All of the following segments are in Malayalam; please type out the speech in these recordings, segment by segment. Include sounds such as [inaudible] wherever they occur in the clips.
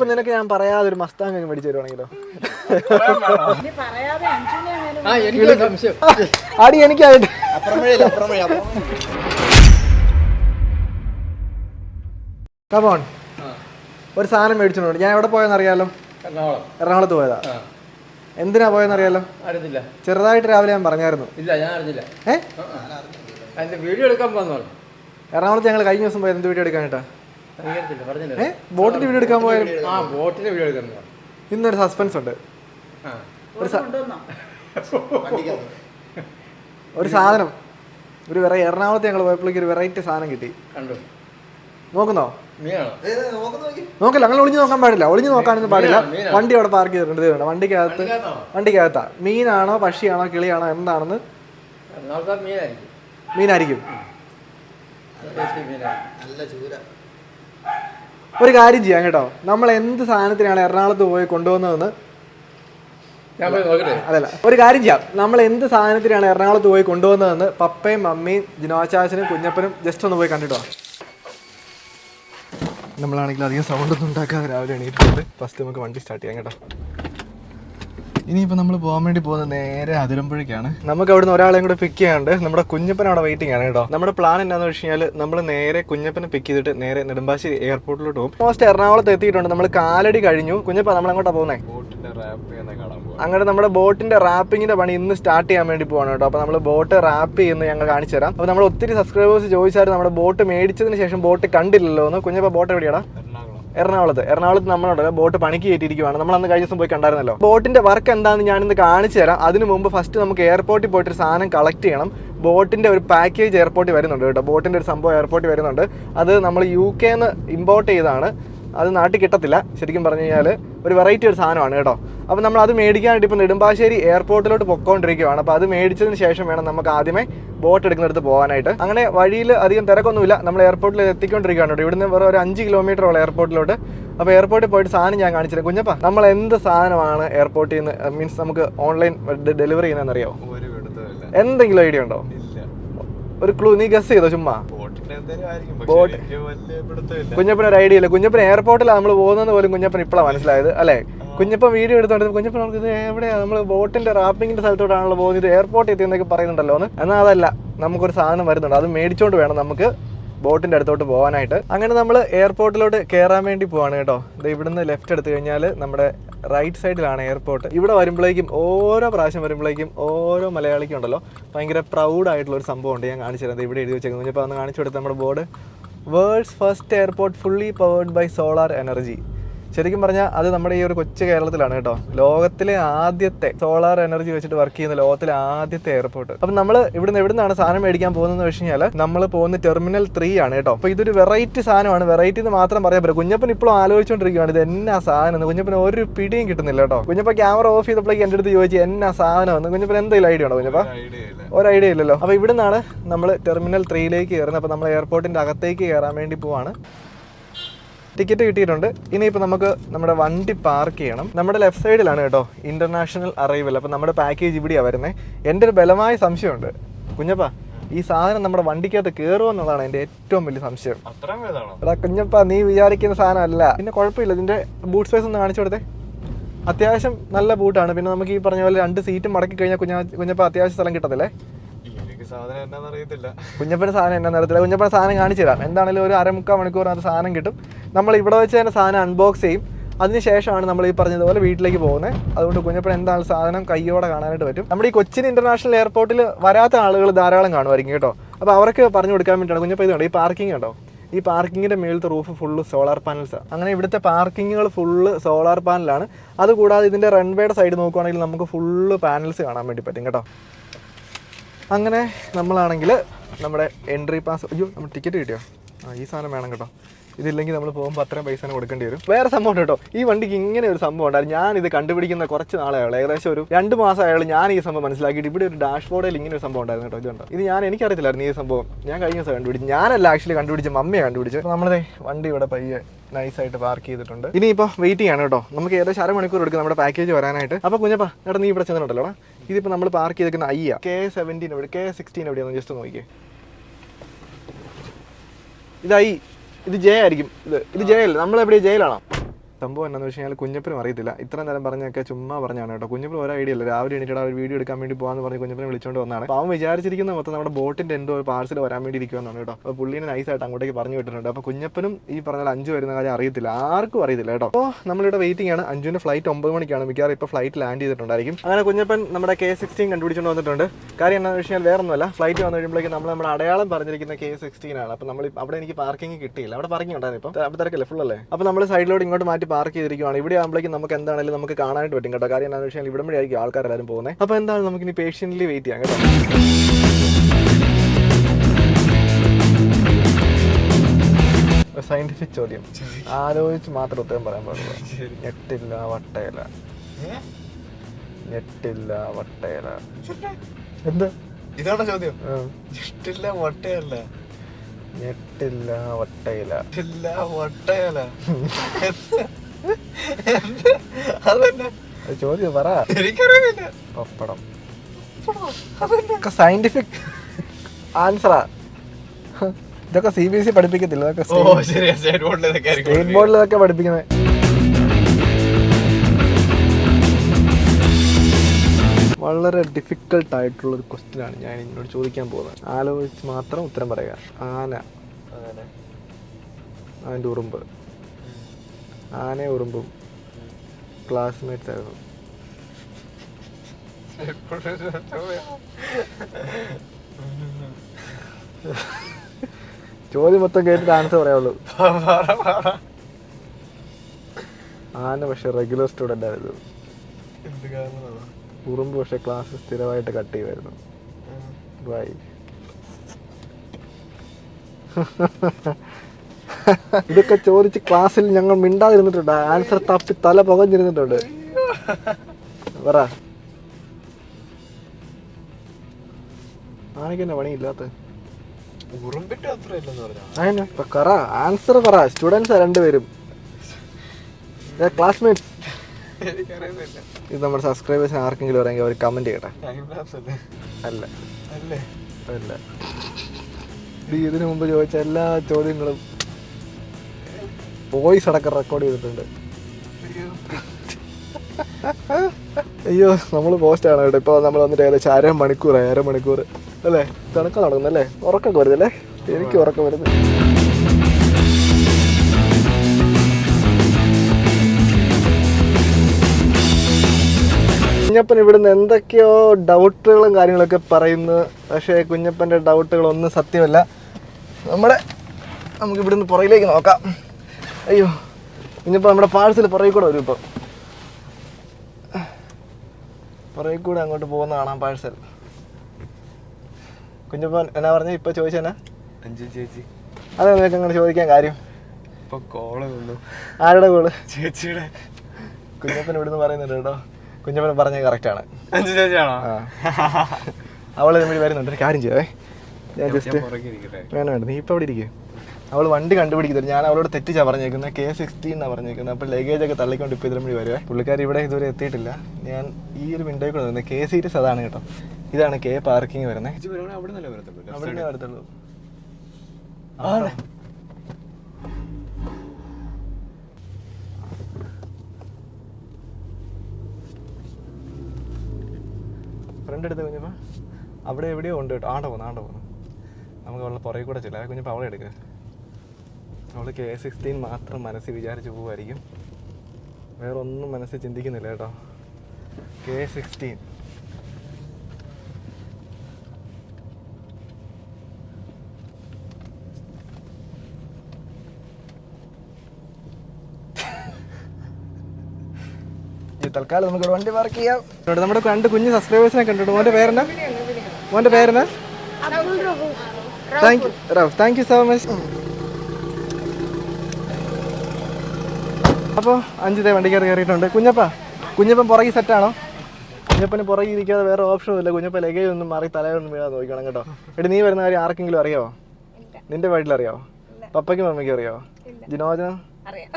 ഇപ്പൊ നിനക്ക് ഞാൻ പറയാതെ ഒരു മസ്താങ് അങ്ങ് മേടിച്ചു തരുവാണെങ്കിലോ? അടി എനിക്ക് സംശയം. അടി എനിക്കായിട്ട്. അപ്പുറമഴയില്ല അപ്പുറമഴ കമോൺ ഒരു സാധനം മേടിച്ചോണ്ട് ഞാൻ എവിടെ പോയെന്ന് അറിയാലോ എറണാകുളം. എറണാകുളത്ത് പോയതാ. എന്തിനാ പോയെന്ന് അറിയാലോ അറിയത്തില്ല. ചെറുതായിട്ട് രാവിലെ ഞാൻ പറഞ്ഞായിരുന്നു. ഇല്ല ഞാൻ അറിഞ്ഞില്ല. ഏഹ് അതിന്റെ വീഡിയോ എടുക്കാൻ പോകാന്ന് എറണാകുളത്ത് ഞങ്ങൾ കഴിഞ്ഞ ദിവസം പോയത് എന്ത് വീഡിയോ എടുക്കാനായിട്ടാ? ഏ? ബോട്ടിന്റെ വീഡിയോ എടുക്കാൻ പോയാലും ആ ബോട്ടിന്റെ വീഡിയോ എടുക്കാൻ പറഞ്ഞു ഇന്നൊരു സസ്പെൻസ് ഉണ്ട്. ആ. കൊണ്ടുവന്നോ? [laughs] ഒരു സാധനം. ഒരു വെറൈ എറണാകുളത്ത് ഞങ്ങൾ പോയപ്പോഴേക്ക് ഒരു വെറൈറ്റി സാധനം കിട്ടി. കണ്ടു. നോക്കുന്നോ? മീനാണോ? നോക്കില്ല അങ്ങനെ ഒളിഞ്ഞു നോക്കാൻ പാടില്ല. ഒളിഞ്ഞു നോക്കാനൊന്നും പാടില്ല. മീനാ, മീനാ. വണ്ടി അവിടെ പാർക്ക് ചെയ്തിട്ടുണ്ട് ഇത് കണ്ടോ, വണ്ടിക്കകത്ത് വണ്ടിക്കകത്താണോ? വണ്ടിക്കകത്താ. മീനാണോ പക്ഷിയാണോ കിളിയാണോ എന്താണെന്ന് എറണാകുളത്തെ മീനായിരിക്കും. മീനായിരിക്കും. മീനായിരിക്കും. നല്ല ചൂര. ഒരു കാര്യം ചെയ്യാം കേട്ടോ. നമ്മൾ എന്ത് സാധനത്തിനാണ് എറണാകുളത്ത് പോയി കൊണ്ടുവന്നതെന്ന്? അതല്ല. ഒരു കാര്യം ചെയ്യാം. നമ്മൾ എന്ത് സാധനത്തിനാണ് എറണാകുളത്ത് പോയി കൊണ്ടുവന്നതെന്ന് പപ്പയും മമ്മിയും ജിനോച്ചാച്ചനും കുഞ്ഞപ്പനും ജസ്റ്റ് ഒന്ന് പോയി കണ്ടിട്ടോ. നമ്മളാണെങ്കിൽ അധികം സൗണ്ട് ഒന്നും ഉണ്ടാക്കാതെ രാവിലെ എണീറ്റിട്ടുണ്ട്. ഫസ്റ്റ് നമുക്ക് വണ്ടി സ്റ്റാർട്ട് ചെയ്യാം കേട്ടോ. ഇനിയിപ്പോൾ നമ്മൾ പോകാൻ വേണ്ടി പോകുന്നത് നേരെ അതിരമ്പുഴയ്ക്കാണ്. നമുക്ക് അവിടുന്ന് ഒരാളെയും കൂടെ പിക്ക് ചെയ്യാണ്ട് നമ്മുടെ കുഞ്ഞപ്പൻ അവിടെ വെയിറ്റിംഗ് ആണ് കേട്ടോ. നമ്മുടെ പ്ലാൻ എന്താണെന്ന് വെച്ച് കഴിഞ്ഞാൽ നമ്മൾ നേരെ കുഞ്ഞപ്പനെ പിക്ക് ചെയ്തിട്ട് നേരെ നെടുമ്പാശ്ശേരി എയർപോർട്ടിലോട്ട് പോകും. മോസ്റ്റ് എറണാകുളത്ത് എത്തിയിട്ടുണ്ട്. നമ്മൾ കാലടി കഴിഞ്ഞു. കുഞ്ഞപ്പ നമ്മൾ അങ്ങോട്ടാ പോകുന്നത് അങ്ങനെ നമ്മുടെ ബോട്ടിന്റെ റാപ്പിങ്ങിന്റെ പണി ഇന്ന് സ്റ്റാർട്ട് ചെയ്യാൻ വേണ്ടി പോവാണ് കേട്ടോ. അപ്പോൾ നമ്മൾ ബോട്ട് റാപ്പ് ചെയ്യുന്നത് ഞങ്ങൾ കാണിച്ചു തരാം. അപ്പോൾ നമ്മൾ ഒത്തിരി സബ്സ്ക്രൈബേഴ്സ് ചോദിച്ചായിരുന്നു നമ്മുടെ ബോട്ട് മേടിച്ചതിന് ശേഷം ബോട്ട് കണ്ടില്ലല്ലോ എന്ന് കുഞ്ഞപ്പ ബോട്ട് എവിടെയാടാ? എറണാകുളത്ത്. എറണാകുളത്ത് നമ്മളുണ്ടല്ലോ ബോട്ട് പണിക്ക് കയറ്റിയിരിക്കുവാണ്. നമ്മൾ അന്ന് കഴിഞ്ഞ ദിവസം പോയി കണ്ടായിരുന്നല്ലോ. ബോട്ടിന്റെ വർക്ക് എന്താണെന്ന് ഞാനിന്ന് കാണിച്ചു തരാം. അതിനു മുമ്പ് ഫസ്റ്റ് നമുക്ക് എയർപോർട്ടിൽ പോയിട്ട് ഒരു സാധനം കളക്ട് ചെയ്യണം. ബോട്ടിന്റെ ഒരു പാക്കേജ് എയർപോർട്ടിൽ വരുന്നുണ്ട് കേട്ടോ. ബോട്ടിന്റെ ഒരു സംഭവം എയർപോർട്ടിൽ വരുന്നുണ്ട്. അത് നമ്മൾ യു കെന്ന് ഇമ്പോർട്ട് ചെയ്താണ് അത് നാട്ടിൽ കിട്ടത്തില്ല. ശരിക്കും പറഞ്ഞു കഴിഞ്ഞാൽ ഒരു വെറൈറ്റി ഒരു സാധനമാണ് കേട്ടോ. അപ്പോൾ നമ്മൾ അത് മേടിക്കാനായിട്ട് ഇപ്പോൾ നെടുമ്പാശ്ശേരി എയർപോർട്ടിലോട്ട് പൊക്കോണ്ടിരിക്കുകയാണ് അപ്പോൾ അത് മേടിച്ചതിന് ശേഷം വേണം നമുക്ക് ആദ്യമേ ബോട്ട് എടുക്കുന്നിടത്ത് പോകാനായിട്ട്. അങ്ങനെ വഴിയിൽ അധികം തിരക്കൊന്നുമില്ല. നമ്മൾ എയർപോർട്ടിൽ എത്തിക്കൊണ്ടിരിക്കുകയാണ് കേട്ടോ. ഇവിടുന്ന് വേറെ ഒരു അഞ്ച് കിലോമീറ്റർ ഉള്ള എയർപോർട്ടിലോട്ട്. അപ്പോൾ എയർപോർട്ടിൽ പോയിട്ട് സാധനം ഞാൻ കാണിച്ചില്ല കുഞ്ഞപ്പ നമ്മൾ എന്ത് സാധനമാണ് എയർപോർട്ടിൽ നിന്ന് മീൻസ് നമുക്ക് ഓൺലൈൻ ഡെലിവറി ചെയ്യുന്നതെന്നറിയോ? എന്തെങ്കിലും ഐഡിയ ഉണ്ടോ? ഒരു ക്ലൂ നീ ഗസ് ചെയ്തോ ചുമ്മാ? ബോട്ട്- വലിയ ഒരു ഐഡിയ ഇല്ല. കുഞ്ഞപ്പൻ എയർപോർട്ടിലാണ് നമ്മൾ പോകുന്നത് പോലും കുഞ്ഞപ്പൻ ഇപ്പോഴാണ് മനസ്സിലായത് അല്ലെ? കുഞ്ഞപ്പൻ വീഡിയോ എടുത്തോണ്ട് കുഞ്ഞപ്പൻ നമുക്ക് ഇത് എവിടെയാ? നമ്മൾ ബോട്ടിന്റെ റാപ്പിങ്ങിന്റെ സ്ഥലത്തോട്ടാണല്ലോ പോകുന്നത്. എയർപോർട്ടിൽ എത്തിയെന്നൊക്കെ പറയുന്നുണ്ടല്ലോ എന്ന് എന്നാൽ അതല്ല നമുക്കൊരു സാധനം വരുന്നുണ്ട്. അത് മേടിച്ചോണ്ട് വേണം നമുക്ക് ബോട്ടിന്റെ അടുത്തോട്ട് പോകാനായിട്ട് അങ്ങനെ നമ്മൾ എയർപോർട്ടിലോട്ട് കയറാൻ വേണ്ടി പോവാണ് കേട്ടോ. ഇത് ഇവിടുന്ന് ലെഫ്റ്റ് എടുത്തു കഴിഞ്ഞാൽ നമ്മുടെ റൈറ്റ് സൈഡിലാണ് എയർപോർട്ട് ഇവിടെ വരുമ്പോഴേക്കും ഓരോ പ്രാവശ്യം വരുമ്പോഴേക്കും ഓരോ മലയാളിക്കും ഉണ്ടല്ലോ. ഭയങ്കര പ്രൗഡായിട്ടുള്ള ഒരു സംഭവമുണ്ട് ഞാൻ കാണിച്ചു തരാം. ഇവിടെ എഴുതി വെച്ചേക്കുന്നത്. ഇപ്പോൾ അന്ന് കാണിച്ചു കൊടുത്ത നമ്മുടെ board world's first airport fully powered by solar energy ശരിക്കും പറഞ്ഞാൽ അത് നമ്മുടെ ഈ ഒരു കൊച്ചു കേരളത്തിലാണ് കേട്ടോ. ലോകത്തിലെ ആദ്യത്തെ സോളാർ എനർജി വെച്ചിട്ട് വർക്ക് ചെയ്യുന്ന ലോകത്തിലെ ആദ്യത്തെ എയർപോർട്ട് അപ്പം നമ്മൾ ഇവിടുന്ന് എവിടുന്നാണ് സാധനം മേടിക്കാൻ പോകുന്നത് വെച്ച് കഴിഞ്ഞാൽ നമ്മൾ പോകുന്ന ടെർമിനൽ ത്രീ ആണ് കേട്ടോ. അപ്പോൾ ഇതൊരു വെറൈറ്റി സാധനമാണ്. വെറൈറ്റി എന്ന് മാത്രം പറയാൻ പറ്റും കുഞ്ഞപ്പൻ ഇപ്പോഴും ആലോചിച്ചുകൊണ്ടിരിക്കുകയാണ് ഇത് എന്നാ സാധനം എന്ന്. കുഞ്ഞപ്പൻ ഒരു പിടിയും കിട്ടുന്നില്ല കേട്ടോ. കുഞ്ഞപ്പ ക്യാമറ ഓഫ് ചെയ്തപ്പോഴേക്ക് എന്റെ അടുത്ത് ചോദിച്ചു എന്നാ സാധനം എന്ന്? കുഞ്ഞപ്പൻ എന്തെങ്കിലും ഐഡിയ ഉണ്ടോ കുഞ്ഞപ്പ? ഒരു ഐഡിയ ഇല്ലല്ലോ. അപ്പോൾ ഇവിടുന്നാണ് നമ്മൾ ടെർമിനൽ ത്രീയിലേക്ക് കയറുന്നത്. അപ്പോൾ നമ്മൾ എയർപോർട്ടിന്റെ അകത്തേക്ക് കയറാൻ വേണ്ടി പോവാണ്. ടിക്കറ്റ് കിട്ടിയിട്ടുണ്ട്. ഇനിയിപ്പോൾ നമുക്ക് നമ്മുടെ വണ്ടി പാർക്ക് ചെയ്യണം. നമ്മുടെ ലെഫ്റ്റ് സൈഡിലാണ് കേട്ടോ ഇന്റർനാഷണൽ അറൈവൽ അപ്പോൾ നമ്മുടെ പാക്കേജ് ഇവിടെയാണ് വരുന്നത് എന്റെ ഒരു ബലമായ സംശയമുണ്ട്. കുഞ്ഞപ്പ ഈ സാധനം നമ്മുടെ വണ്ടിക്കകത്ത് കയറുമോ എന്നുള്ളതാണ് എന്റെ ഏറ്റവും വലിയ സംശയം. എടാ കുഞ്ഞപ്പ നീ വിചാരിക്കുന്ന സാധനമല്ല പിന്നെ കുഴപ്പമില്ല ഇതിന്റെ ബൂട്ട് സ്പേസ് ഒന്ന് കാണിച്ചു കൊടുത്തേ. അത്യാവശ്യം നല്ല ബൂട്ടാണ് പിന്നെ നമുക്ക് ഈ പറഞ്ഞ പോലെ രണ്ട് സീറ്റും മടക്കി കഴിഞ്ഞാൽ കുഞ്ഞ കുഞ്ഞപ്പ അത്യാവശ്യം സ്ഥലം കിട്ടത്തില്ലേ? സാധനം അറിയത്തില്ല. കുഞ്ഞപ്പന് സാധനം എന്നാ നിറത്തില്ല കുഞ്ഞപ്പന സാധനം കാണിച്ചു തരാം. എന്താണെങ്കിലും ഒരു അരമുക്കാൽ മണിക്കൂറിനകത്ത് സാധനം കിട്ടും. നമ്മൾ ഇവിടെ വെച്ച് തന്നെ സാധനം അൺബോക്സ് ചെയ്യും. അതിനുശേഷമാണ് നമ്മൾ ഈ പറഞ്ഞതുപോലെ വീട്ടിലേക്ക് പോകുന്നത്. അതുകൊണ്ട് കുഞ്ഞപ്പൻ എന്താണ് സാധനം കയ്യോടെ കാണാനായിട്ട് പറ്റും. നമ്മുടെ ഈ കൊച്ചിൻ ഇന്റർനാഷണൽ എയർപോർട്ടിൽ വരാത്ത ആളുകൾ ധാരാളം കാണുമായിരിക്കും കേട്ടോ. അപ്പോൾ അവർക്ക് പറഞ്ഞു കൊടുക്കാൻ വേണ്ടിയിട്ടാണ് കുഞ്ഞപ്പ ഇത് കണ്ടോ ഈ പാർക്കിംഗ് ഉണ്ടോ? ഈ പാർക്കിങ്ങിന്റെ മേളത്തെ റൂഫ് ഫുള്ള് സോളാർ പാനൽസാണ് അങ്ങനെ ഇവിടുത്തെ പാർക്കിങ്ങുകൾ ഫുള്ള് സോളാർ പാനലാണ് അതുകൂടാതെ ഇതിന്റെ റൺവേയുടെ സൈഡ് നോക്കുവാണെങ്കിൽ നമുക്ക് ഫുള്ള് പാനൽസ് കാണാൻ വേണ്ടി പറ്റും കേട്ടോ. അങ്ങനെ നമ്മളാണെങ്കിൽ നമ്മുടെ എൻട്രി പാസ് അയ്യോ നമ്മൾ ടിക്കറ്റ് കിട്ടിയോ? ആ ഈ സാധനം വേണം കേട്ടോ. ഇതില്ലെങ്കിൽ നമ്മൾ പോകുമ്പോൾ അത്രയും പൈസ തന്നെ കൊടുക്കേണ്ടി വരും. വേറെ സംഭവം കേട്ടോ. ഈ വണ്ടിക്ക് ഇങ്ങനെ ഒരു സംഭവം ഉണ്ടായിരുന്നു. ഞാൻ ഇത് കണ്ടുപിടിക്കുന്ന കുറച്ച് നാളെയാണ് ഏകദേശം ഒരു രണ്ട് മാസം അയാൾ ഞാൻ ഈ സംഭവം മനസ്സിലാക്കിയിട്ട്. ഇവിടെ ഒരു ഡാഷ് ബോർഡിൽ ഇങ്ങനെ ഒരു സംഭവം ഉണ്ടായിരുന്നു കേട്ടോ. ഇതുണ്ട്. ഇത് ഞാൻ എനിക്കറിയത്തില്ലായിരുന്നു ഈ സംഭവം. ഞാൻ കഴിഞ്ഞ ദിവസം കണ്ടുപിടിച്ചു. ഞാനല്ല ആക്ച്വലി കണ്ടുപിടിച്ച മമ്മിയെ കണ്ടുപിടിച്ചു. നമ്മളെ വണ്ടി ഇവിടെ പയ്യെ നൈസായിട്ട് പാർക്ക് ചെയ്തിട്ടുണ്ട്. ഇനിയിപ്പോൾ വെയിറ്റ് ചെയ്യാണ് കേട്ടോ. നമുക്ക് ഏകദേശം അരമണിക്കൂർ എടുക്കും നമ്മുടെ പാക്കേജ് വരാനായിട്ട്. അപ്പോൾ കുഞ്ഞപ്പാ എടാ നീ ഇവിടെ ചെന്നിട്ടുണ്ടല്ലോ ഇതിപ്പോൾ നമ്മൾ പാർക്ക് ചെയ്തേക്കുന്ന ഐ ആ കെ സെവന്റീൻ എവിടെ? കെ സിക്സ്റ്റീൻ എവിടെയാണെന്ന് ജസ്റ്റ് നോക്കിയേ ഇത് ഐ ഇത് ജെ ആയിരിക്കും. ഇത് ഇത് ജെ അല്ലേ? നമ്മൾ എവിടെയാണ് ജയിലാണോ സംഭവം എന്താണെന്ന് വെച്ച് കഴിഞ്ഞാൽ കുഞ്ഞപ്പനും അറിയത്തില്ല. ഇത്ര നേരം പറഞ്ഞൊക്കെ ചുമ്മാ പറഞ്ഞാണ് കേട്ടോ. കുഞ്ഞപ്പനും ഒരു ഐഡിയ ഇല്ല രാവിലെ എണീറ്റിട്ട് ഒരു വീഡിയോ എടുക്കാൻ വേണ്ടി പോകാന്ന് പറഞ്ഞ് കുഞ്ഞപ്പനെ വിളിച്ചുകൊണ്ട് വന്നാണ് അപ്പോൾ അവൻ വിചാരിച്ചിരിക്കുന്ന മൊത്തം നമ്മുടെ ബോട്ടിന്റെ എന്തോ ഒരു പാർസൽ വരാൻ വേണ്ടി ഇരിക്കുമെന്നാണ് കേട്ടോ. അപ്പോൾ പുള്ളീനെ നൈസായിട്ട് അങ്ങോട്ടേക്ക് പറഞ്ഞു വിട്ടിട്ടുണ്ട്. അപ്പോൾ കുഞ്ഞപ്പനും ഈ പറഞ്ഞാൽ അഞ്ചു വരുന്ന കാര്യം അറിയത്തില്ല. ആർക്കും അറിയത്തില്ല കേട്ടോ. അപ്പോൾ നമ്മളിവിടെ വെയിറ്റിംഗ് ആണ്. അഞ്ചുവിന്റെ ഫ്ലൈറ്റ് ഒമ്പത് മണിക്കാണ്. മിക്കവാറും ഇപ്പോൾ ഫ്ലൈറ്റ് ലാൻഡ് ചെയ്തിട്ടുണ്ടായിരിക്കും. അങ്ങനെ കുഞ്ഞപ്പൻ നമ്മുടെ കെ സിക്സ്റ്റീൻ കണ്ടുപിടിച്ചുകൊണ്ട് വന്നിട്ടുണ്ട്. കാര്യം എന്താണെന്ന് വെച്ച് കഴിഞ്ഞാൽ വേറെ ഒന്നുമല്ല ഫ്ലൈറ്റ് വന്നു കഴിയുമ്പോഴേക്കും നമ്മൾ നമ്മുടെ അടയാളം പറഞ്ഞിരിക്കുന്ന കെ സിക്സ്റ്റീൻ ആണ്. അപ്പോൾ നമ്മൾ അവിടെ എനിക്ക് പാർക്കിംഗ് കിട്ടിയില്ല. അവിടെ പാർക്കിംഗ് ഉണ്ടായിരുന്നു ഇപ്പം. അപ്പോൾ തിരക്കല്ലേ? ഫുൾ അല്ലേ? അപ്പോൾ നമ്മൾ സൈഡിലോട്ട് ഇങ്ങോട്ട് മാറ്റി പാർക്ക് ചെയ്തിരിക്കുകയാണ് ഇവിടെ ആകുമ്പോഴേക്കും നമുക്ക് എന്താണെങ്കിലും നമുക്ക് കാണാനായിട്ട് പറ്റും കേട്ടോ. കാര്യം എന്താണെന്ന് വെച്ചാൽ ഇവിടെ വഴിയായിരിക്കും ആൾക്കാരെല്ലാവരും പോകുന്നത് അപ്പോൾ എന്താണ് നമുക്ക് ഇനി പേഷ്യന്റ്ലി വെയിറ്റ് ചെയ്യാം കേട്ടോ. സയന്റിഫിക് ചോദ്യം. ആലോചിച്ച് മാത്രം ഉത്തരം പറയാൻ പാടുള്ളൂ. ഞെട്ടില്ല വട്ടയില. ഞെട്ടില്ല വട്ടയില. എന്താ? ഇതാണോ ചോദ്യം? ഞെട്ടില്ല വട്ടയല്ല. ഞെട്ടില്ല വട്ടയില. ഇല്ല വട്ടയില. അതന്നെ. അത് ചോദ്യം പറ. എനിക്കറിയില്ല. പപ്പടം. സയന്റിഫിക് ആൻസറാ ഇതൊക്കെ സി ബി എസ് ഇ പഠിപ്പിക്കത്തില്ല? സ്റ്റേറ്റ് ബോർഡിലൊക്കെ പഠിപ്പിക്കുന്നത് വളരെ ഡിഫിക്കൽട്ട് ആയിട്ടുള്ള ഒരു ക്വസ്റ്റ്യൻ ആണ് ഞാൻ നിന്നോട് ചോദിക്കാൻ പോകുന്നത്. ആലോചിച്ച് മാത്രം ഉത്തരം പറയുക. ആന. അതിന്റെ ഉറുമ്പ്. ആന ഉറുമ്പും ക്ലാസ്മേറ്റ്സ് ആയിരുന്നു. ചോദ്യം. മൊത്തം കേട്ടിട്ട് ആൻസർ പറയാവുള്ളൂ ആന പക്ഷെ റെഗുലർ സ്റ്റുഡന്റ് ആയിരുന്നു. എന്ത് കാരണമാണോ ഉറുമ്പ് പക്ഷെ ക്ലാസ് സ്ഥിരമായിട്ട് കട്ട് ചെയ്യുമായിരുന്നു ബൈ ഇതൊക്കെ ചോദിച്ച് ക്ലാസ്സിൽ ഞങ്ങൾ മിണ്ടാതിരുന്നിട്ടുണ്ട്. ആൻസർ തപ്പി തല പുകഞ്ഞിരുന്നിട്ടുണ്ട്. പറ. ആനക്കെന്നെ പണിയില്ലാത്ത? ഇപ്പൊ ആൻസർ പറ. സ്റ്റുഡൻസ് രണ്ടുപേരും. ക്ലാസ്മേറ്റ്സ് ഇത് നമ്മുടെ സബ്സ്ക്രൈബേഴ്സിന് ആർക്കെങ്കിലും അറിയാമെങ്കിൽ അവർ കമന്റ് ചെയ്യട്ടെ. അല്ലേ. അല്ല? ഇത് ഇതിനു മുമ്പ് ചോദിച്ച എല്ലാ ചോദ്യങ്ങളും വോയിസ് അടക്കം റെക്കോർഡ് ചെയ്തിട്ടുണ്ട്. അയ്യോ. നമ്മൾ പോസ്റ്റ് ആണ് കേട്ടോ. ഇപ്പോൾ നമ്മൾ വന്നിട്ട് ഏകദേശം അര മണിക്കൂറായി അര മണിക്കൂർ അല്ലേ? തിണക്കം നടക്കുന്നല്ലേ? ഉറക്കം വരുന്നല്ലേ? എനിക്ക് ഉറക്കം വരുന്നു കുഞ്ഞപ്പൻ ഇവിടുന്ന് എന്തൊക്കെയോ ഡൗട്ടുകളും കാര്യങ്ങളൊക്കെ പറയുന്നു. പക്ഷേ കുഞ്ഞപ്പന്റെ ഡൗട്ടുകളൊന്നും സത്യമല്ല. നമ്മുടെ നമുക്ക് ഇവിടുന്ന് പുറയിലേക്ക് നോക്കാം. അയ്യോ കുഞ്ഞപ്പൻ നമ്മുടെ പാഴ്സൽ പുറകിൽ കൂടെ വരും ഇപ്പം. പുറകിൽ കൂടെ അങ്ങോട്ട് പോകുന്ന കാണാം പാഴ്സൽ കുഞ്ഞപ്പൻ എന്നാ പറഞ്ഞു? ഇപ്പം ചോദിച്ചെന്നാ അഞ്ചു ചേച്ചി. അതെ നിനക്ക് അങ്ങനെ ചോദിക്കാൻ കാര്യം. ഇപ്പൊ കോൾ ആരുടെ കോൾ ചേച്ചിയുടെ. കുഞ്ഞപ്പൻ ഇവിടുന്ന് പറയുന്നുണ്ട് കേട്ടോ. കുഞ്ഞപ്പൻ പറഞ്ഞത് കറക്റ്റാണ് അഞ്ചു ചേച്ചിയാണോ? ആ. അവൾ തമ്മിൽ വരുന്നുണ്ട്. ഒരു കാര്യം ചെയ്യേ. ഞാൻ ജസ്റ്റ് വേണം വേണ്ട നീ ഇപ്പോൾ അവിടെ ഇരിക്കും? അവൾ വണ്ടി കണ്ടുപിടിക്കുന്നത് ഞാൻ അവളോട് തെറ്റിച്ചാ പറഞ്ഞേക്കുന്നത്. കെ സിക്സ്റ്റീൻ എന്നാണ് പറഞ്ഞേക്കുന്നത്. അപ്പോൾ ലഗേജ് ഒക്കെ തള്ളിക്കൊണ്ട് ഇപ്പോൾ ഇതിലും വഴി വരുവേ പുള്ളിക്കാർ ഇവിടെ ഇതുവരെ എത്തിയിട്ടില്ല. ഞാൻ ഈ ഒരു വിൻഡോയിൽ കൂടെ വരുന്നത് കെ സീരീസ് അതാണ് കേട്ടോ. ഇതാണ് കെ പാർക്കിംഗ് വരുന്നത് അവിടെ വരത്തുള്ളൂ? ഫ്രണ്ട് എടുത്ത് കഴിഞ്ഞപ്പോൾ അവിടെ എവിടെയോ ഉണ്ട് കേട്ടോ. ആണ്ട പോകുന്നു ആണ്ട പോകുന്നു നമുക്ക് അവളെ പുറകെ കൂടെ ചെല്ലാം. കുഞ്ഞപ്പോൾ അവളെ എടുക്കുക അവൾ കെ സിക്സ്റ്റീൻ മാത്രം മനസ്സിൽ വിചാരിച്ച് പോകുമായിരിക്കും വേറെ ഒന്നും മനസ്സിൽ ചിന്തിക്കുന്നില്ല കേട്ടോ. കെ സിക്സ്റ്റീൻ ഈ തൽക്കാലം നമുക്ക് ഒരു വണ്ടി പാർക്ക് ചെയ്യാം. നമ്മുടെ രണ്ട് കുഞ്ഞ് സബ്സ്ക്രൈബേഴ്സിനെ കണ്ടിട്ട് മോന്റെ പേരെന്നാ? മോന്റെ പേരെന്നാ? താങ്ക് യു റഫ് താങ്ക് യു സോ മച്ച് അപ്പോൾ അഞ്ചിതേ വണ്ടിക്കകത്ത് കയറിയിട്ടുണ്ട്. കുഞ്ഞപ്പ കുഞ്ഞപ്പൻ പുറകെ സെറ്റാണോ കുഞ്ഞപ്പന് പുറകെ ഇരിക്കാതെ വേറെ ഓപ്ഷനും ഇല്ല കുഞ്ഞപ്പ ലഗേജ് ഒന്നും മാറി തലയൊന്നും വീഴാതെ നോക്കണം കേട്ടോ. എടി നീ വരുന്ന കാര്യം ആർക്കെങ്കിലും അറിയാവോ? നിന്റെ വീട്ടിൽ അറിയാവോ പപ്പയ്ക്കും മമ്മയ്ക്കും അറിയാവോ? ജിനോജനം?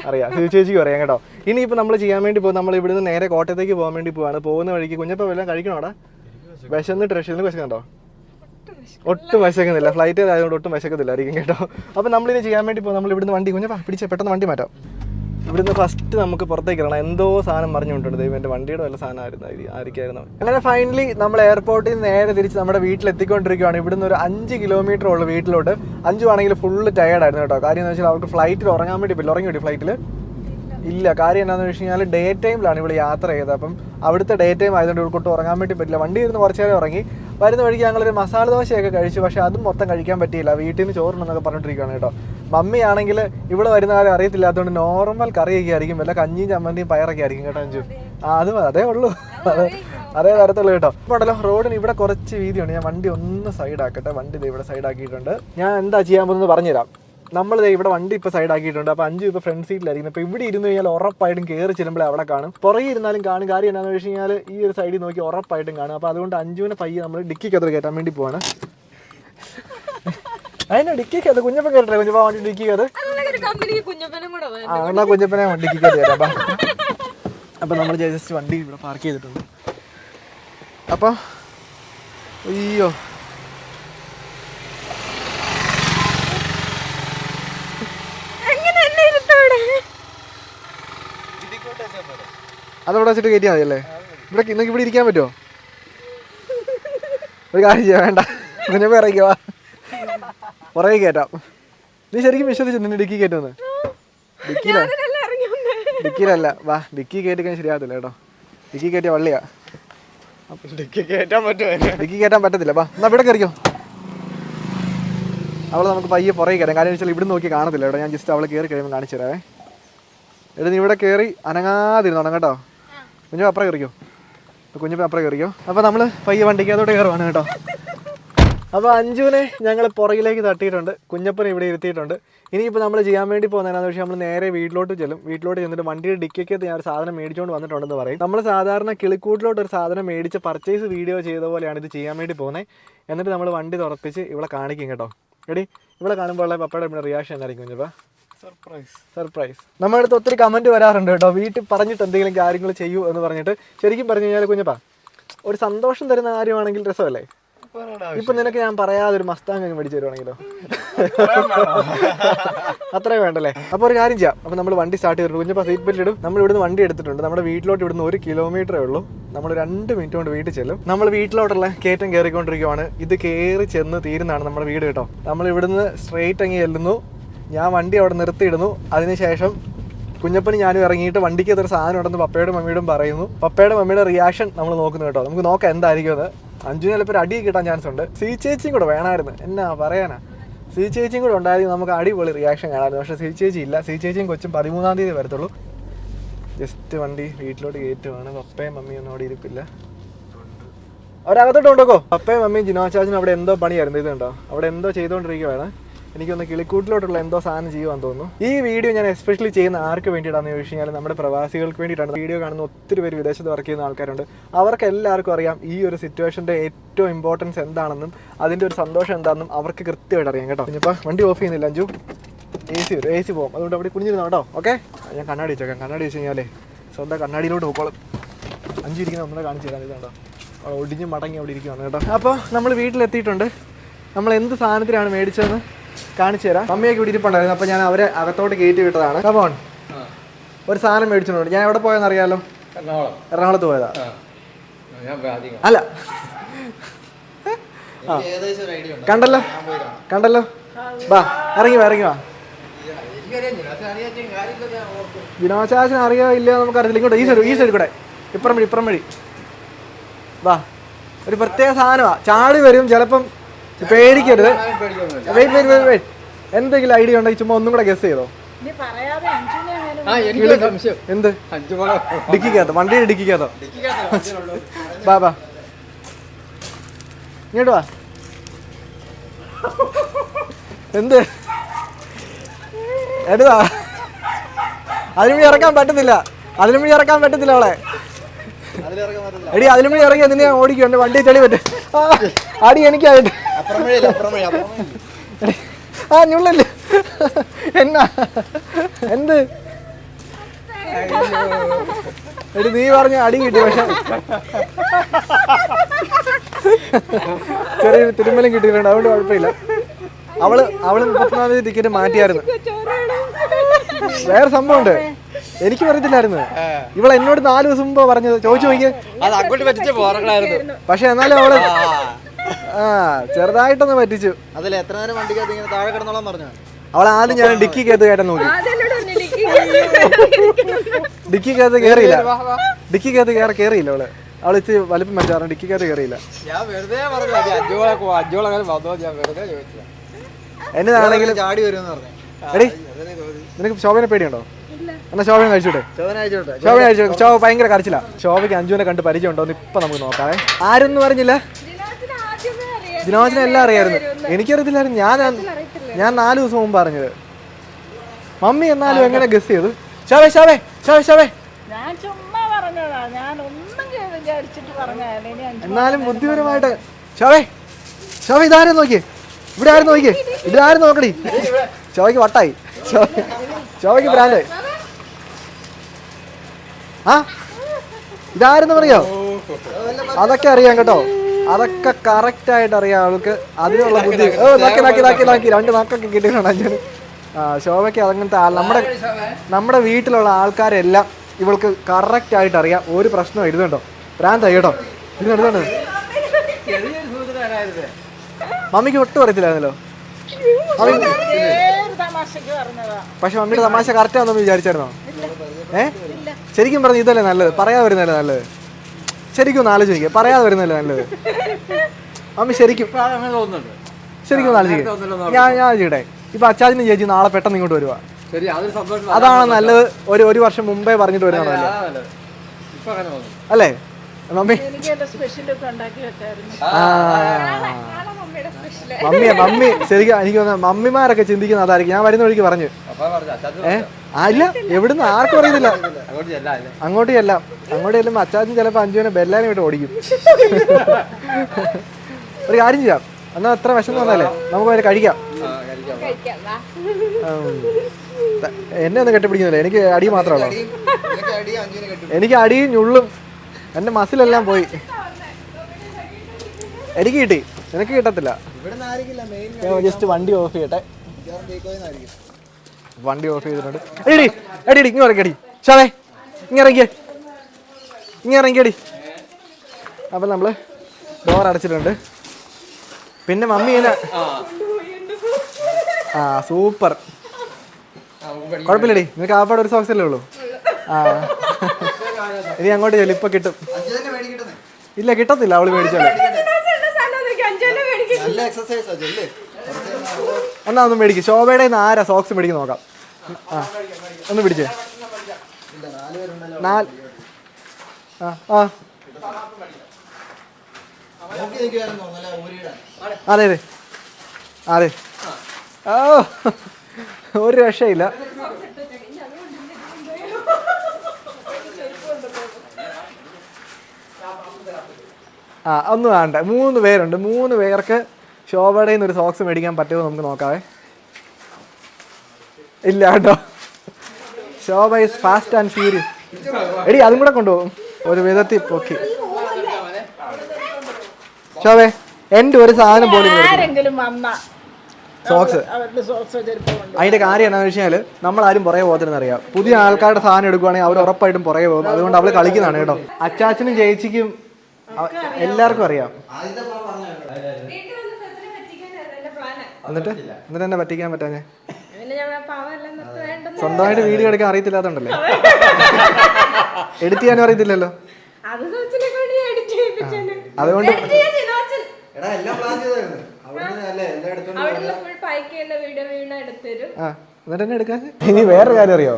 അറിയാം. ചേച്ചി ചേച്ചിക്കും അറിയാം കേട്ടോ. ഇനിയിപ്പോൾ നമ്മൾ ചെയ്യാൻ വേണ്ടി പോകും നമ്മൾ ഇവിടുന്ന് നേരെ കോട്ടയത്തേക്ക് പോകാൻ വേണ്ടി പോവാണ്. പോകുന്ന വഴിക്ക് കുഞ്ഞപ്പ വല്ലതും കഴിക്കണോടാ വിശന്നിട്ട് രക്ഷയിൽ വിശക്കുന്നുണ്ടോ? ഒട്ടും വിശക്കുന്നില്ല. ഫ്ലൈറ്റ് ആയതുകൊണ്ട് ഒട്ടും വിശക്കത്തില്ലായിരിക്കും കേട്ടോ. അപ്പോൾ നമ്മളിത് ചെയ്യാൻ വേണ്ടി പോകും നമ്മൾ ഇവിടുന്ന് വണ്ടി കുഞ്ഞപ്പ പിടിച്ച പെട്ടെന്ന് വണ്ടി മാറ്റാം. ഇവിടുന്ന് ഫസ്റ്റ് നമുക്ക് പുറത്തേക്ക് ഇറങ്ങണം. എന്തോ സാധനം പറഞ്ഞുകൊണ്ടുണ്ട് ദൈവം എന്റെ വണ്ടിയുടെ വല്ല സാധനമായിരുന്നു. ആയിരിക്കായിരുന്നു. അങ്ങനെ ഫൈനലി നമ്മൾ എയർപോർട്ടിൽ നിന്ന് നേരെ തിരിച്ച് നമ്മുടെ വീട്ടിൽ എത്തിക്കൊണ്ടിരിക്കുകയാണ് ഇവിടുന്ന് ഒരു അഞ്ച് കിലോമീറ്റർ ഉള്ള വീട്ടിലോട്ട്. അഞ്ചു ആണെങ്കിൽ ഫുള്ള് ടയർഡായിരുന്നു കേട്ടോ. കാര്യം എന്ന് വെച്ചാൽ അവർക്ക് ഫ്ലൈറ്റിൽ ഉറങ്ങാൻ വേണ്ടി പറ്റില്ല ഉറങ്ങി വേണ്ടി ഫ്ലൈറ്റിൽ ഇല്ല. കാര്യം എന്താണെന്ന് വെച്ച് കഴിഞ്ഞാൽ ഡേ ടൈമിലാണ് ഇവിടെ യാത്ര ചെയ്തത്. അപ്പം അവിടുത്തെ ഡേ ടൈം ആയതുകൊണ്ട് ഇവൾക്കൊട്ട് ഉറങ്ങാൻ വേണ്ടി പറ്റില്ല. വണ്ടി ഇരുന്ന് കുറച്ച് നേരം ഉറങ്ങി. വരുന്ന വഴിക്ക് ഞങ്ങളൊരു മസാല ദോശയൊക്കെ കഴിച്ചു. പക്ഷേ അതും മൊത്തം കഴിക്കാൻ പറ്റിയില്ല. വീട്ടിൽ നിന്ന് ചോറുണ്ടെന്നൊക്കെ പറഞ്ഞിട്ടിരിക്കുകയാണ് കേട്ടോ. മമ്മി ആണെങ്കിൽ ഇവിടെ വരുന്ന കാര്യം അറിയത്തില്ലാത്തതുകൊണ്ട് നോർമൽ കറിയൊക്കെ ആയിരിക്കും വല്ല കഞ്ഞിയും ചമ്മന്തിയും പയറൊക്കെ ആയിരിക്കും കേട്ടോ അഞ്ചു. ആ അത് അതേ ഉള്ളൂ. അതെ തരത്തുള്ളൂ കേട്ടോ. ഇപ്പോൾ ഉണ്ടല്ലോ റോഡിന് ഇവിടെ കുറച്ച് വീതിയുണ്ട്. ഞാൻ വണ്ടി ഒന്ന് സൈഡാക്കട്ടെ. വണ്ടി ഇവിടെ സൈഡാക്കിയിട്ടുണ്ട്. ഞാൻ എന്താ ചെയ്യാൻ പോകുന്നത് പറഞ്ഞുതരാം. നമ്മൾ ഇവിടെ വണ്ടി ഇപ്പോൾ സൈഡ് ആക്കിയിട്ടുണ്ട് അപ്പോൾ അഞ്ചു ഇപ്പോൾ ഫ്രണ്ട് സീറ്റിലായിരിക്കും അപ്പോൾ ഇവിടെ ഇരുന്ന് കഴിഞ്ഞാൽ ഉറപ്പായിട്ടും കയറി ചെല്ലുമ്പോൾ അവിടെ കാണും. പുറകെ ഇരുന്നാലും കാണും. കാര്യം എന്താണെന്ന് വെച്ച് കഴിഞ്ഞാൽ ഈ ഒരു സൈഡിൽ നോക്കി ഉറപ്പായിട്ടും കാണും. അപ്പോൾ അതുകൊണ്ട് അഞ്ചുവിനെ പയ്യെ നമ്മൾ ഡിക്കിക്കകത്ത് കയറ്റാൻ വേണ്ടി പോവാണ്. അതിനാ ഡിക്കിക്കകത്ത് കുഞ്ഞപ്പൻ കയറട്ടെ കുഞ്ഞപ്പ വണ്ടി? വരും. ആ എന്നാ കുഞ്ഞപ്പനെ ഡിക്കിക്കകത്ത് കയറ്റാം അപ്പം അപ്പം നമ്മൾ ജസ്റ്റ് വണ്ടി ഇവിടെ പാർക്ക് ചെയ്തിട്ടുണ്ട്. അപ്പം അയ്യോ. അതവിടെ വെച്ചിട്ട് കയറ്റിയാൽ മതിയല്ലേ? ഇവിടെ നിങ്ങൾക്ക് ഇവിടെ ഇരിക്കാൻ പറ്റുമോ ഒരു കാര്യം ചെയ്യാം വേണ്ട. കുഞ്ഞപ്പ ഇറങ്ങിക്കോ പുറകെ കയറ്റാം നീ ശരിക്കും വിശ്വസിച്ചു നിന്നെ ഡിക്കി കയറ്റുമെന്ന് ഡിക്കിയില? ഡിക്കിയിലല്ല. വാ ഡിക്കി കയറ്റി കഴിഞ്ഞാൽ ശരിയാകത്തില്ല കേട്ടോ. ഡിക്കി കയറ്റിയ വള്ളിയാ. ഡിക്കി കയറ്റാൻ പറ്റുമോ ഡിക്കി കയറ്റാൻ പറ്റത്തില്ല. വാ എന്നാ ഇവിടെ കയറിക്കോ അവളെ നമുക്ക് പയ്യെ പുറകെ കയറാം കാര്യം വെച്ചാൽ ഇവിടെ നോക്കി കാണത്തില്ല കേട്ടോ. ഞാൻ ജസ്റ്റ് അവളെ കയറി കഴിയുമ്പോൾ കാണിച്ചു തരാവേ. എടാ നീ ഇവിടെ കയറി അനങ്ങാതിരുന്നോണം കേട്ടോ. കുഞ്ഞപ്പം അപ്പുറം കയറിക്കോ കുഞ്ഞപ്പം അപ്പുറം കയറിക്കോ അപ്പോൾ നമ്മൾ പയ്യെ വണ്ടിക്കകത്തോട്ട് കയറുവാണ് കേട്ടോ. അപ്പോൾ അഞ്ജുവിനെ ഞങ്ങൾ പുറകിലേക്ക് തട്ടിയിട്ടുണ്ട്. കുഞ്ഞപ്പൻ ഇവിടെ ഇരുത്തിയിട്ടുണ്ട്. ഇനിയിപ്പോൾ നമ്മൾ ചെയ്യാൻ വേണ്ടി പോകുന്നതെന്നു വെച്ചാൽ നമ്മൾ നേരെ വീട്ടിലോട്ട് ചെല്ലും. വീട്ടിലോട്ട് ചെന്നിട്ട് വണ്ടിയുടെ ഡിക്കൊക്കെ ഞാൻ ഒരു സാധനം മേടിച്ചുകൊണ്ട് വന്നിട്ടുണ്ടെന്ന് പറയും. നമ്മൾ സാധാരണ കിളിക്കൂട്ടിലോട്ട് ഒരു സാധനം മേടിച്ച് പർച്ചേസ് വീഡിയോ ചെയ്ത പോലെയാണ് ഇത് ചെയ്യാൻ വേണ്ടി പോകുന്നത് എന്നിട്ട് നമ്മൾ വണ്ടി തുറപ്പിച്ച് ഇവിടെ കാണിക്കും കേട്ടോ. എടി ഇവിടെ കാണുമ്പോൾ ഉള്ള പപ്പയുടെ ഇവിടെ റിയാക്ഷൻ എന്തായിരിക്കും കുഞ്ഞപ്പ? സർപ്രൈസ് സർപ്രൈസ് നമ്മുടെ അടുത്ത് ഒത്തിരി കമന്റ് വരാറുണ്ട് കേട്ടോ. വീട്ടിൽ പറഞ്ഞിട്ട് എന്തെങ്കിലും കാര്യങ്ങൾ ചെയ്യൂ എന്ന് പറഞ്ഞിട്ട്. ശരിക്കും പറഞ്ഞു കഴിഞ്ഞാൽ കുഞ്ഞപ്പ ഒരു സന്തോഷം തരുന്ന കാര്യമാണെങ്കിൽ രസമല്ലേ? ഇപ്പൊ നിനക്ക് ഞാൻ പറയാതെ ഒരു മസ്താങ് അങ്ങ് മേടിച്ചു തരുവാണെങ്കിലോ? അത്രയും വേണ്ടല്ലേ? അപ്പോൾ ഒരു കാര്യം ചെയ്യാം. അപ്പോൾ നമ്മൾ വണ്ടി സ്റ്റാർട്ട് ചെയ്തിട്ടുണ്ട്. കുഞ്ഞപ്പോൾ സീറ്റ് ബെൽറ്റ് ഇടും. നമ്മൾ ഇവിടുന്ന് വണ്ടി എടുത്തിട്ടുണ്ട്. നമ്മുടെ വീട്ടിലോട്ട് ഇവിടുന്ന് ഒരു കിലോമീറ്ററേ ഉള്ളൂ. നമ്മൾ രണ്ട് മിനിറ്റ് കൊണ്ട് വീട്ടിൽ ചെല്ലും. നമ്മൾ വീട്ടിലോട്ടുള്ള കയറ്റം കയറിക്കൊണ്ടിരിക്കുവാണ്. ഇത് കയറി ചെന്ന് തീരുന്നതാണ് നമ്മുടെ വീട് കേട്ടോ. നമ്മൾ ഇവിടുന്ന് സ്ട്രെയിറ്റ് അങ്ങ് ചെല്ലുന്നു. ഞാൻ വണ്ടി അവിടെ നിർത്തിയിടുന്നു. അതിനുശേഷം കുഞ്ഞപ്പനും ഞാനും ഇറങ്ങിയിട്ട് വണ്ടിക്ക് ഒരു സാധനം ഉണ്ടെന്ന് പപ്പയുടെ മമ്മിയോടും പറയുന്നു. പപ്പയുടെ മമ്മിയുടെ റിയാക്ഷൻ നമ്മൾ നോക്കുന്നു കേട്ടോ. നമുക്ക് നോക്കാം എന്തായിരിക്കും അത് അഞ്ചു ചിലപ്പോൾ അടി കിട്ടാൻ ചാൻസ് ഉണ്ട്. സി ചേച്ചിയും കൂടെ വേണമായിരുന്നു എന്നാ പറയാനാ? സി ചേച്ചിയും കൂടെ ഉണ്ടായിരുന്നു. നമുക്ക് അടിപൊളി റിയാക്ഷൻ കാണാമായിരുന്നു. പക്ഷേ സി ചേച്ചി ഇല്ല. സി ചേച്ചിയും കൊച്ചും പതിമൂന്നാം തീയതി വരത്തുള്ളൂ. ജസ്റ്റ് വണ്ടി വീട്ടിലോട്ട് കയറ്റുവാണ്. പപ്പയും മമ്മിയും ഒന്നും അവിടെ ഇരിപ്പില്ല. അവരകത്തോട്ട് കൊണ്ടുപോക്കോ? പപ്പയും മമ്മിയും ജിനോ ജിനോചാച്ചനും അവിടെ എന്തോ പണിയായിരുന്നു. ഇതുണ്ടോ? അവിടെ എന്തോ ചെയ്തുകൊണ്ടിരിക്കുകയാണ് എനിക്കൊന്ന് കിളിക്കൂട്ടിലോട്ടുള്ള എന്തോ സാധനം ചെയ്യുവാൻ തോന്നുന്നു. ഈ വീഡിയോ ഞാൻ എസ്പെഷ്യലി ചെയ്യുന്ന ആർക്ക് വേണ്ടിയിട്ടാണെന്ന് ചോദിച്ചു കഴിഞ്ഞാൽ നമ്മുടെ പ്രവാസികൾക്ക് വേണ്ടിയിട്ടാണ്. വീഡിയോ കാണുന്ന ഒത്തിരി പേര് വിദേശത്ത് വർക്ക് ചെയ്യുന്ന ആൾക്കാരുണ്ട്. അവർക്ക് എല്ലാവർക്കും അറിയാം ഈ ഒരു സിറ്റുവേഷന്റെ ഏറ്റവും ഇമ്പോർട്ടൻസ് എന്താണെന്നും അതിന്റെ ഒരു സന്തോഷം എന്താണെന്നും അവർക്ക് കൃത്യമായിട്ട് അറിയാം കേട്ടോ. ഇനിയിപ്പോൾ വണ്ടി ഓഫ് ചെയ്യുന്നില്ല അഞ്ചു എ സി വരും എ സി പോകും അതുകൊണ്ട് അവിടെ കുഞ്ഞിരുന്നോ കേട്ടോ? ഓക്കെ ഞാൻ കണ്ണാടി വെച്ചേക്കാം കണ്ണാടി വെച്ച് കഴിഞ്ഞാലേ സ്വന്തം കണ്ണാടിയിലോട്ട് പോക്കോളും. അഞ്ചു ഇരിക്കുന്ന നമ്മളെ കാണിച്ചു തരാം. ഇതുണ്ടോ? അവിടെ ഒടിഞ്ഞ് മടങ്ങി അവിടെ ഇരിക്കുകയാണ് കേട്ടോ. അപ്പോൾ നമ്മൾ വീട്ടിലെത്തിയിട്ടുണ്ട്. നമ്മൾ എന്ത് സാധനത്തിലാണ് മേടിച്ചതെന്ന്? കാണിച്ചു തരാം. അമ്മയൊക്കെ ഇവിടെ ഇരിപ്പുണ്ടായിരുന്നു. അപ്പോൾ ഞാൻ അവരെ അകത്തോട്ട് കയറ്റി വിട്ടതാണ്. കമോൺ ഒരു സാധനം മേടിച്ചിട്ടുണ്ട് ഞാൻ എവിടെ പോയെന്ന് അറിയാലോ? എറണാകുളം. എറണാകുളത്ത് പോയതാ. അല്ല. കണ്ടല്ലോ? കണ്ടല്ലോ? വാ ഇറങ്ങി വാ ഇറങ്ങി വാ. വിനോദാശന അറിയോ ഇല്ലയോ നമുക്ക് അറിയില്ല ഇങ്ങോട്ട് ഈ സൈഡ് ഈ സൈഡ് കൂടെ. ഇപ്പുറം വഴി ഇപ്പുറം വഴി. വാ. ഒരു പ്രത്യേക സാധനമാ. ചാടി വരും. ചിലപ്പം പേടിക്കരുത്. വെയിറ്റ് വെയിറ്റ് വെയിറ്റ് വെയിറ്റ് എന്തെങ്കിലും ഐഡിയ ഉണ്ടെങ്കിൽ ചുമ്മാ ഒന്നും കൂടെ ഗസ് ചെയ്തോ? എന്ത്? അഞ്ചു വണ്ടി ഡിക്കിക്കകത്തോ വണ്ടിയുടെ ഡിക്കിക്കകത്തോ. വാ വാ ഇങ്ങോട്ട് വാ. എന്ത്? എടുതാ അതിനു വേണ്ടി ഇറക്കാൻ പറ്റത്തില്ല. അതിനു വേണ്ടി ഇറക്കാൻ പറ്റത്തില്ല അവളെ. എടി അതിനു വേണ്ടി ഇറങ്ങി അതിനെ ഓടിക്കും. വണ്ടി ചെളി പറ്റും ആടി അടി എനിക്കായിട്ട്. ആ ഞുള്ളല്ലേ എന്നാ? എന്ത്? എടി നീ പറഞ്ഞ അടി കിട്ടി പക്ഷെ. ചെറിയ തിരുമലം കിട്ടിയിട്ടുണ്ട് അതുകൊണ്ട് കുഴപ്പമില്ല. അവൾ അവൾ മുപ്പത്തിനാല് ടിക്കറ്റ് മാറ്റിയായിരുന്നു. വേറെ സംഭവമുണ്ട് എനിക്ക് പറയത്തില്ലായിരുന്നു ഇവൾ എന്നോട് നാല് ദിവസം മുമ്പ് പറഞ്ഞത്. ചോദിച്ചു നോക്കിയത് പക്ഷെ എന്നാലും അവൾ ആ ചെറുതായിട്ടൊന്ന് പറ്റിച്ചു. അതിൽ എത്ര നേരം വണ്ടിക്കകത്ത് ഇങ്ങനെ താഴെ കിടന്നോളാൻ പറഞ്ഞു? അവൾ ആദ്യം ഞാൻ ഡിക്കി കേത്ത് കയറ്റാൻ നോക്കി. ഡിക്കി കേത്ത് കേറിയില്ല. ഡിക്കി കേത്ത് കേറി കയറി കയറിയില്ല അവൾ. അവൾ ഇച്ചിരി വലിപ്പം മെച്ചാറാണ് ഡിക്കി കയറിയില്ല ഞാൻ വെറുതെ പറഞ്ഞു വന്നോ ഞാൻ വെറുതെ എന്നതാണെങ്കിലും ചാടി വരുമെന്ന് പറഞ്ഞു. എടി നിനക്ക് ശോഭനെ പേടിയുണ്ടോ? എന്നാ ശോഭന കഴിച്ചോട്ടെ ശോഭന കഴിച്ചോട്ടെ ശോഭ ഭയങ്കര കരച്ചില്ല ശോഭയ്ക്ക് അഞ്ജുവിനെ കണ്ട് പരിചയമുണ്ടോ? എന്ന് ഇപ്പൊ നമുക്ക് നോക്കാവേ ആരൊന്നും പറഞ്ഞില്ല ദിനോചന എല്ലാം അറിയായിരുന്നു. എനിക്കറിയത്തില്ലായിരുന്നു. ഞാൻ ഞാൻ നാല് ദിവസം മുമ്പ് പറഞ്ഞത് മമ്മി എന്നാലും എങ്ങനെ ഗസ് ചെയ്തു? ഷാവേ ഷാവേ ഷാവേ ഷാവേ. ഞാൻ ചുമ്മാ പറഞ്ഞതാ. ഞാൻ ഒന്നും വിചാരിച്ചിട്ട് എന്നാലും ബുദ്ധിപരമായിട്ട് ഷാവേ ഷാവേ ഇതാരും നോക്കിയേ. ഇവിടെ ആരും നോക്കിയേ. ഇതാരും നോക്കടി. ഷോയ്ക്ക് വട്ടായി. ഷോയ്ക്ക് ബ്രാൻഡ്. ആ? ഇതാരെന്ന് പറയോ അതൊക്കെ അറിയാം കേട്ടോ. അതൊക്കെ കറക്റ്റ് ആയിട്ട് അറിയാം അവൾക്ക് അതിനുള്ള ബുദ്ധി ഓ നാക്കി നാക്കി നാക്കി നാക്കി രണ്ട് നാക്കൊക്കെ കിട്ടിയിട്ടുണ്ട് അഞ്ചന് ആ ശോഭയ്ക്ക് അതങ്ങനത്തെ ആൾ നമ്മുടെ നമ്മുടെ വീട്ടിലുള്ള ആൾക്കാരെല്ലാം ഇവൾക്ക് കറക്റ്റ് ആയിട്ട് അറിയാം. ഒരു പ്രശ്നം എഴുതണ്ടോ ഭ്രാന്തായി കേട്ടോ. ഇത് എഴുതണ്ടോ ചെറിയൊരു സൂചനായിരുന്നു മമ്മിക്ക് ഒട്ടും അറിയത്തില്ലായിരുന്നല്ലോ. പക്ഷെ മമ്മിയുടെ തമാശ കറക്റ്റ് ആണെന്ന് വിചാരിച്ചായിരുന്നോ? ഏ? ശരിക്കും പറഞ്ഞു ഇതല്ലേ നല്ലത്? പറയാൻ വരുന്നല്ലേ നല്ലത്? ശരിക്കും ഒന്ന് ആലോചിക്കുക പറയാതെ വരുന്നല്ലേ നല്ലത്? അമ്മ ശരിക്കും ശരിക്കും ഒന്ന് ആലോചിക്കുക ഞാൻ ഞാൻ ചെയ്യട്ടെ ഇപ്പൊ അച്ചാജിന് ചേച്ചി നാളെ പെട്ടെന്ന് ഇങ്ങോട്ട് വരുവാ. അതാണ് നല്ലത്. ഒരു ഒരു വർഷം മുമ്പേ പറഞ്ഞിട്ട് വരുന്നത് നല്ലത് അതാ അങ്ങനെ തോന്നുന്നു. അല്ലേ? മമ്മി. Mummy mummy. ശരിക്കും എനിക്ക് തോന്നുന്നു മമ്മിമാരൊക്കെ ചിന്തിക്കുന്ന അതായിരിക്കും. ഞാൻ വരുന്ന വഴിക്ക് പറഞ്ഞു. അപ്പൊ പറഞ്ഞു അച്ഛൻ ഏ? ആ ഇല്ല. എവിടുന്ന് ആർക്കും അറിയത്തില്ല അങ്ങോട്ട് ചെല്ലാം അങ്ങോട്ട് ചെല്ലുമ്പോ അച്ചാച്ചൻ ചിലപ്പോൾ അഞ്ചുവിനെ ബെല്ലാനും ഇട്ട് ഓടിക്കും. ഒരു കാര്യം ചെയ്യാം. എന്നാ അത്ര വിഷം തോന്നല്ലേ നമുക്ക് വരെ കഴിക്കാം. ആ കഴിക്കാം കഴിക്കാം വാ. എന്നെ ഒന്ന് കെട്ടിപ്പിടിക്കുന്നില്ല? എനിക്ക് അടി മാത്രമേ ഉള്ളൂ. നിനക്ക് അടി അഞ്ചിനെ കെട്ടും എനിക്ക് അടിയും ഞുള്ളും. എന്റെ മസിലെല്ലാം പോയി. എനിക്ക് കിട്ടി. നിനക്ക് കിട്ടത്തില്ല. ജസ്റ്റ് വണ്ടി ഓഫ് ചെയ്യട്ടെ. വണ്ടി ഓഫ് ചെയ്തിട്ടുണ്ട്. എടി എടി ഇങ്ങനെ ഇറങ്ങിയടി. ഷാവേ ഇങ്ങനെ ഇറങ്ങിയേ. ഇങ്ങനെ ഇറങ്ങിയടി. അപ്പം നമ്മൾ ഡോർ അടച്ചിട്ടുണ്ട്. പിന്നെ മമ്മി ഇങ്ങനെ ആ സൂപ്പർ കുഴപ്പമില്ലടി. നിനക്ക് ആപ്പാട് ഒരു സോക്സ് അല്ലേ ഉള്ളൂ? ആ. ഇനി അങ്ങോട്ട് ചെല്ലു ഇപ്പൊ കിട്ടും. ഇല്ല കിട്ടത്തില്ല അവൾ ചെല്ലേ. എന്നാ ഒന്ന് മേടിക്കും. ശോഭയുടെ നിന്ന് ആരാ സോക്സ് മേടിക്കും നോക്കാം. ആ ഒന്ന് പിടിച്ചേ. നാല് ആ അതെ അതെ. അതെ. ഓ ഒരു രക്ഷയില്ല. ആ ഒന്നും വേണ്ട. മൂന്ന് പേരുണ്ട്. മൂന്ന് പേർക്ക് ശോഭയുടെ നിന്ന് ഒരു സോക്സ് മേടിക്കാൻ പറ്റുമോ നമുക്ക് നോക്കാവേ. ഇല്ല കേട്ടോ. Shobha is fast and furious എടി അതും കൂടെ കൊണ്ടുപോകും. ഒരു വിധത്തിൽ പൊക്കി. ശോഭേ എന്റെ ഒരു സാധനം പോലും. സോക്സ് അതിന്റെ കാര്യം എന്താണെന്ന് വെച്ചാൽ നമ്മൾ ആരും പുറകെ പോകത്തില്ലെന്ന് അറിയാം. പുതിയ ആൾക്കാരുടെ സാധനം എടുക്കുവാണെങ്കിൽ അവർ ഉറപ്പായിട്ടും പുറകെ പോകും. അതുകൊണ്ട് അവൾ കളിക്കുന്നതാണ് കേട്ടോ. അച്ചാച്ചനും ചേച്ചിക്കും എല്ലാവർക്കും അറിയാം. എന്നിട്ട്? എന്നിട്ട് എന്നെ പറ്റിക്കാൻ പറ്റാഞ്ഞേ? വേണ്ടെന്ന് സ്വന്തമായിട്ട് വീട് എടുക്കാൻ അറിയത്തില്ലാത്തോണ്ടല്ലേ? എഡിറ്റ് ചെയ്യാനും അറിയത്തില്ലല്ലോ? അത് സോച്ചിനെ കൊണ്ട് എഡിറ്റ് ചെയ്യിപ്പിച്ചേനെ. അതുകൊണ്ട് എഡിറ്റ് ചെയ്യാൻ എടാ എല്ലാം പ്ലാൻ ചെയ്തായിരുന്നു അവിടെ അല്ലേ എല്ലാം എടുത്തോണ്ട് അവിടുന്ന് ഫുൾ പൈക്കുള്ള വീഡിയോ വീണ എടുത്തരും ആ എന്നിട്ട് എന്നെ എടുക്കാൻ? ഇനി വേറൊരു കാര്യം അറിയോ?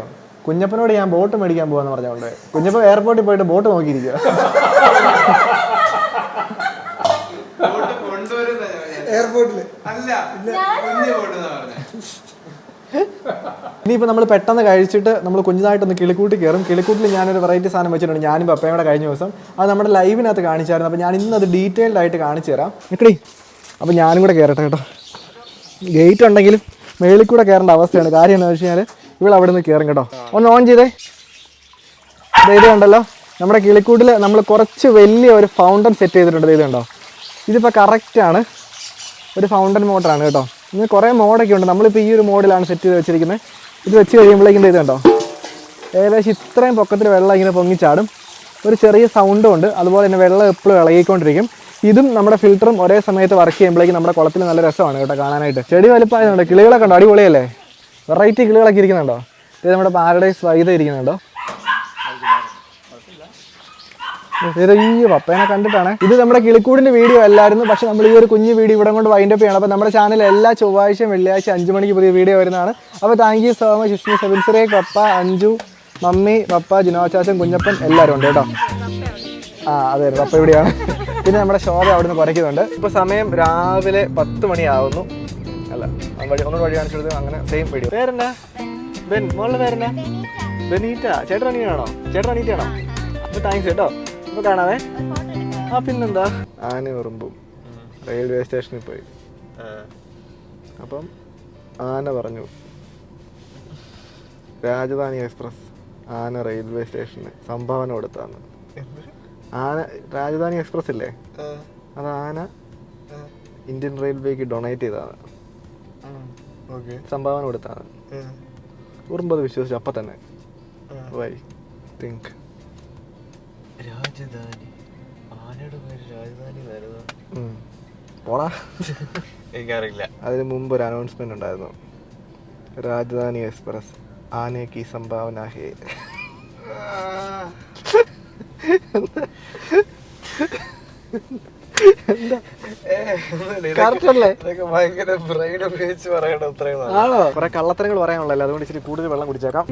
കുഞ്ഞപ്പനോട് ഞാൻ ബോട്ട് മേടിക്കാൻ പോവാന്ന് പറഞ്ഞോണ്ട്. കുഞ്ഞപ്പൻ എയർപോർട്ടിൽ പോയിട്ട് ബോട്ട് നോക്കിയിരിക്കുക എയർപോർട്ടിൽ ഇനിയിപ്പോൾ നമ്മൾ പെട്ടെന്ന് കഴിച്ചിട്ട് നമ്മൾ കുഞ്ഞതായിട്ടൊന്ന് കിളിക്കൂട്ടി കയറും. കിളിക്കൂട്ടിൽ ഞാനൊരു വെറൈറ്റി സാധനം വെച്ചിട്ടുണ്ട്. ഞാനും പപ്പയും കൂടെ കഴിഞ്ഞ ദിവസം. അത് നമ്മുടെ ലൈവിനകത്ത് കാണിച്ചായിരുന്നു. അപ്പോൾ ഞാൻ ഇന്ന് അത് ഡീറ്റെയിൽഡ് ആയിട്ട് കാണിച്ചു തരാം. നിക്കടി. അപ്പോൾ ഞാനും കൂടെ കയറട്ടെ കേട്ടോ. ഗേറ്റ് ഉണ്ടെങ്കിലും മേളിൽ കൂടെ കയറേണ്ട അവസ്ഥയാണ്. കാര്യം എന്താണെന്ന് വെച്ച് കഴിഞ്ഞാൽ ഇവിടെ അവിടെ നിന്ന് കയറും കേട്ടോ. ഒന്ന് ഓൺ ചെയ്തേ. ഇത് കണ്ടല്ലോ. നമ്മുടെ കിളിക്കൂട്ടിൽ നമ്മൾ കുറച്ച് വലിയ ഒരു ഫൗണ്ടൻ സെറ്റ് ചെയ്തിട്ടുണ്ട്. ഇത് കണ്ടോ? ഇതിപ്പോൾ കറക്റ്റാണ് ഒരു ഫൗണ്ടൻ മോട്ടറാണ് കേട്ടോ. ഇന്ന് കുറേ മോഡൊക്കെ ഉണ്ട്. നമ്മളിപ്പോൾ ഈ ഒരു മോഡിലാണ് സെറ്റ് ചെയ്ത് വെച്ചിരിക്കുന്നത് ഇത് വെച്ച് കഴിയുമ്പോഴേക്കും ഇത് കണ്ടോ? ഏകദേശം ഇത്രയും പൊക്കത്തിൽ വെള്ളം ഇങ്ങനെ പൊങ്ങിച്ചാടും ഒരു ചെറിയ സൗണ്ടും ഉണ്ട്. അതുപോലെ തന്നെ വെള്ളം എപ്പോഴും ഇളകിക്കൊണ്ടിരിക്കും. ഇതും നമ്മുടെ ഫിൽറ്ററും ഒരേ സമയത്ത് വർക്ക് ചെയ്യുമ്പോഴേക്കും നമ്മുടെ കുളത്തിൽ നല്ല രസമാണ് കേട്ടോ കാണാനായിട്ട്. ചെടി വലുപ്പമായതുകൊണ്ട് കിളികളൊക്കെ ഉണ്ടോ അടിപൊളിയല്ലേ? വെറൈറ്റി കിളികളൊക്കെ ഇരിക്കുന്നുണ്ടോ? ഇത് നമ്മുടെ പാരഡൈസ് വൈദ ഇരിക്കുന്നുണ്ടോ? ഇത് ഈ പപ്പേനെ കണ്ടിട്ടാണ്. ഇത് നമ്മുടെ കിളിക്കൂടിന്റെ വീഡിയോ അല്ലായിരുന്നു പക്ഷെ നമ്മൾ ഈ ഒരു കുഞ്ഞു വീഡിയോ ഇവിടെ കൊണ്ട് വൈൻഡപ്പ് ചെയ്യണം. അപ്പോൾ നമ്മുടെ ചാനൽ എല്ലാ ചൊവ്വാഴ്ചയും വെള്ളിയാഴ്ച അഞ്ച് മണിക്ക് പുതിയ വീഡിയോ വരുന്നതാണ്. അപ്പോൾ thank you so much Ismi സെബിൻസിറേ papa Anju mummy പപ്പ ജിനോച്ചാശൻ കുഞ്ഞപ്പൻ എല്ലാവരും ഉണ്ട് കേട്ടോ. ആ അതെ പപ്പ ഇവിടെയാണ്. പിന്നെ നമ്മുടെ ശോഭ അവിടെ നിന്ന് കുറയ്ക്കുന്നുണ്ട്. ഇപ്പോൾ സമയം രാവിലെ പത്ത് മണിയാവുന്നു. വഴി ഒന്നുകൂടെ വഴി കാണിച്ചെടുത്ത് അങ്ങനെ സെയിം വീഡിയോ പേരെന്നാ ബെൻ മോളുടെ പേരെന്നാ ബെനീറ്റ. ചേട്ടൻ അനിയനാണോ? ചേട്ടൻ അനീറ്റാണോ അപ്പോൾ താങ്ക്സ് കേട്ടോ. അപ്പോൾ കാണാവേ. ആ പിന്നെന്താ? ആന ഉറുമ്പും റെയിൽവേ സ്റ്റേഷനിൽ പോയി. അപ്പം ആന പറഞ്ഞു രാജധാനി എക്സ്പ്രസ് ആന റെയിൽവേ സ്റ്റേഷന് സംഭാവന കൊടുത്താന്ന്. ആന രാജധാനി എക്സ്പ്രസ് ഇല്ലേ? അത് ആന ഇന്ത്യൻ റെയിൽവേക്ക് ഡൊണേറ്റ് ചെയ്തതാണ്. ഓക്കെ സംഭാവന കൊടുത്താണ്. ഉറുമ്പത് വിശ്വസിച്ചു അപ്പം തന്നെ. Why think Rajadhani. ആനയുടെ പേര് രാജധാനി പോടാ. എനിക്കറിയില്ല. അതിന് മുമ്പ് ഒരു അനൗൺസ്മെന്റ് ഉണ്ടായിരുന്നു. രാജധാനി എക്സ്പ്രസ് ആനയ്ക്ക് സംഭാവന ഹേ. Ha [laughs] ഭയങ്കര ബ്രെയിൻ ഉപയോഗിച്ച് പറയണം ഉത്തരങ്ങളാണ് ആണോ? കുറെ കള്ളത്തരങ്ങൾ പറയാനുള്ളല്ലോ അതുകൊണ്ട് ഇച്ചിരി കൂടുതൽ വെള്ളം കുടിച്ചേക്കാം.